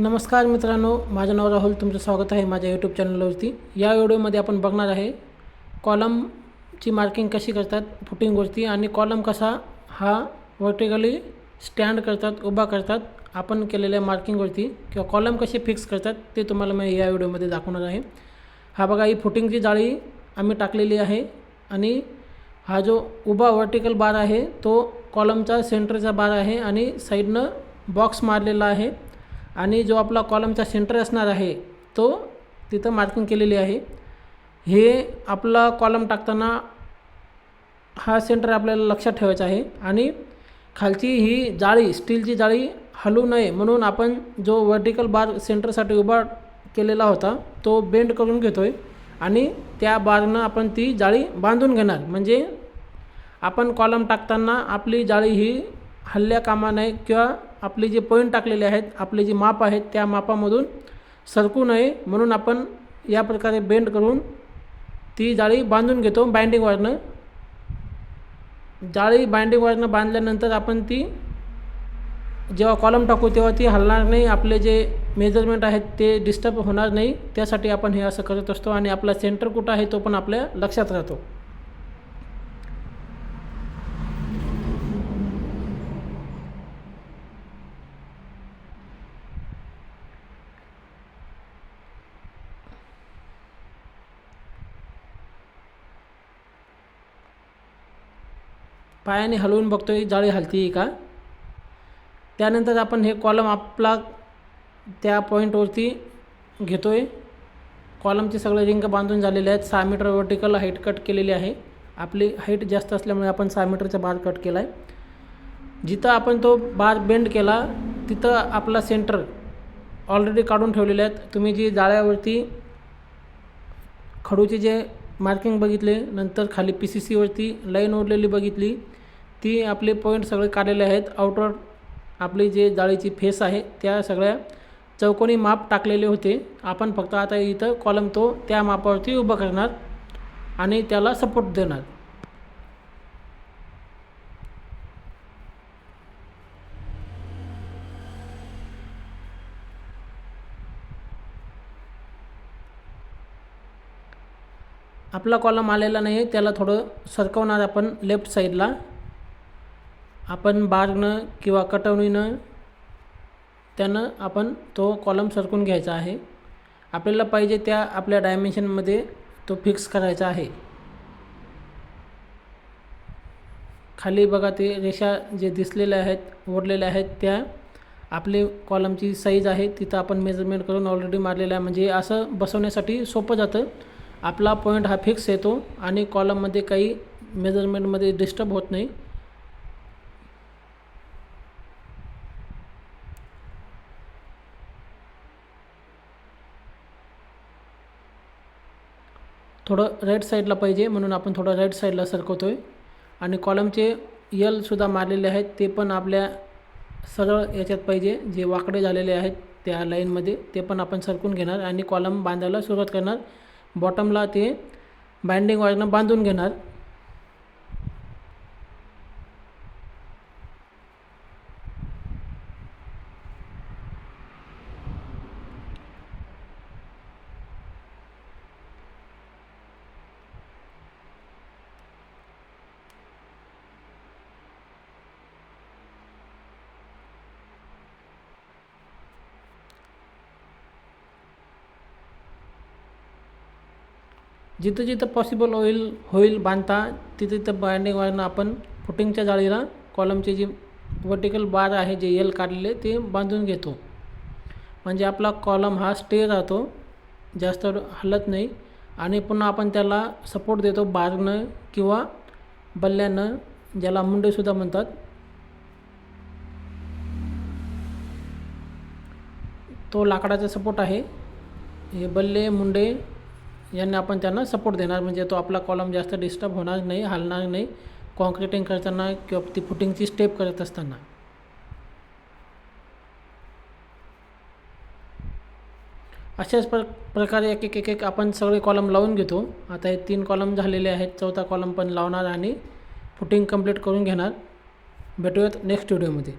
नमस्कार मित्रांनो माझं नाव राहुल तुमचं स्वागत आहे माझ्या यूट्यूब चॅनलवरती या व्हिडिओमध्ये आपण बघणार आहे कॉलमची मार्किंग कशी करतात फुटिंगवरती आणि कॉलम कसा हा वर्टिकली स्टँड करतात उभा करतात आपण केलेल्या मार्किंगवरती किंवा कॉलम कसे फिक्स करतात ते तुम्हाला मी या व्हिडिओमध्ये दाखवणार आहे. हा बघा ही फुटिंगची जाळी आम्ही टाकलेली आहे आणि हा जो उभा वर्टिकल बार आहे तो कॉलमचा सेंटरचा बार आहे आणि साईडनं बॉक्स मारलेला आहे. आणि जो आपला कॉलमचा सेंटर असणार आहे तो तिथं मार्किंग केलेली आहे. हे आपला कॉलम टाकताना हा सेंटर आपल्याला लक्षात ठेवायचा आहे. आणि खालची ही जाळी स्टीलची जाळी हलू नये म्हणून आपण जो वर्टिकल बार सेंटरसाठी उभा केलेला होता तो बेंड करून घेतो आहे आणि त्या बारनं आपण ती जाळी बांधून घेणार. म्हणजे आपण कॉलम टाकताना आपली जाळी ही हल्ल्या कामा नये किंवा आपले जे पॉईंट टाकलेले आहेत आपले जे माप आहेत त्या मापामधून सरकू नये. म्हणून आपण या प्रकारे बेंड करून ती जाळी बांधून घेतो बाइंडिंग वायरनं जाळी बाइंडिंग वायरनं बांधल्यानंतर आपण ती जेव्हा कॉलम टाकू तेव्हा ती हलणार नाही. आपले जे मेजरमेंट आहेत ते डिस्टर्ब होणार नाही. त्यासाठी आपण हे असं करत असतो आणि आपला सेंटर कुठं आहे तो पण आपल्या लक्षात राहतो. पायाने हलवून बघतो आहे जाळी हलती का? त्यानंतर आपण हे कॉलम आपला त्या पॉईंटवरती घेतो आहे कॉलमचे सगळे रिंग बांधून झालेले आहेत. सहा मीटर वर्टिकल हाईट कट केलेली आहे. आपली हाईट जास्त असल्यामुळे आपण सहा मीटरचा बार कट केला आहे जिथं आपण तो बार बेंड केला तिथं आपला सेंटर ऑलरेडी काढून ठेवलेले आहेत. तुम्ही जी जाळ्यावरती खडूचे जे मार्किंग बघितले नंतर खाली पी सी सीवरती लाईन ओढलेली बघितली ती आपले पॉईंट सगळे काढलेले आहेत. आउटर आपली जे जाळीची फेस आहे त्या सगळ्या चौकोनी माप टाकलेले होते. आपण फक्त आता इथं कॉलम तो त्या मापावरती उभं करणार आणि त्याला सपोर्ट देणार. आपला कॉलम आलेला नाही त्याला थोडं सरकवणार आपण लेफ्ट साईडला आपण बारनं किंवा कटवणीनं त्यानं आपण तो कॉलम सरकून घ्यायचा आहे. आपल्याला पाहिजे त्या आपल्या डायमेन्शनमध्ये तो फिक्स करायचा आहे. खाली बघा ते रेषा जे दिसलेल्या आहेत ओढलेल्या आहेत त्या आपले कॉलमची साईज आहे तिथं आपण मेजरमेंट करून ऑलरेडी मारलेलं आहे. म्हणजे असं बसवण्यासाठी सोपं जातं. आपला पॉईंट हा फिक्स येतो आणि कॉलममध्ये काही मेजरमेंटमध्ये डिस्टर्ब होत नाही. थोडं राईट साईडला पाहिजे म्हणून आपण थोडं राईट साईडला सरकवतो आहे आणि कॉलमचे यलसुद्धा मारलेले आहेत ते पण आपल्या सरळ याच्यात पाहिजे जे वाकडे झालेले आहेत त्या लाईनमध्ये ते पण आपण सरकून घेणार. आणि कॉलम बांधायला सुरुवात करणार. बॉटमला ते बाइंडिंग वायरनं बांधून घेणार. जिथं जिथं पॉसिबल होईल होईल बांधता तिथं तिथं बाइंडिंग वायरनं आपण फुटिंगच्या जाळीला कॉलमचे जे वर्टिकल बार आहे जे यल काढलेले ते बांधून घेतो. म्हणजे आपला कॉलम हा स्टे राहतो जास्त हलत नाही. आणि पुन्हा आपण त्याला सपोर्ट देतो बारनं किंवा बल्ल्यानं ज्याला मुंडेसुद्धा म्हणतात. तो लाकडाचा सपोर्ट आहे. हे बल्ले मुंडे यांना आपण त्यांना सपोर्ट देणार. म्हणजे तो आपला कॉलम जास्त डिस्टर्ब होणार नाही हलणार नाही. कॉन्क्रिटिंग करताना किंवा ती फुटिंगची स्टेप करत असताना. अशाच प्र प्रकारे एक एक एक एक आपण सगळे कॉलम लावून घेतो. आता हे तीन कॉलम झालेले आहेत. चौथा कॉलम पण लावणार आणि फुटिंग कंप्लीट करून घेणार. भेटूयात नेक्स्ट व्हिडिओमध्ये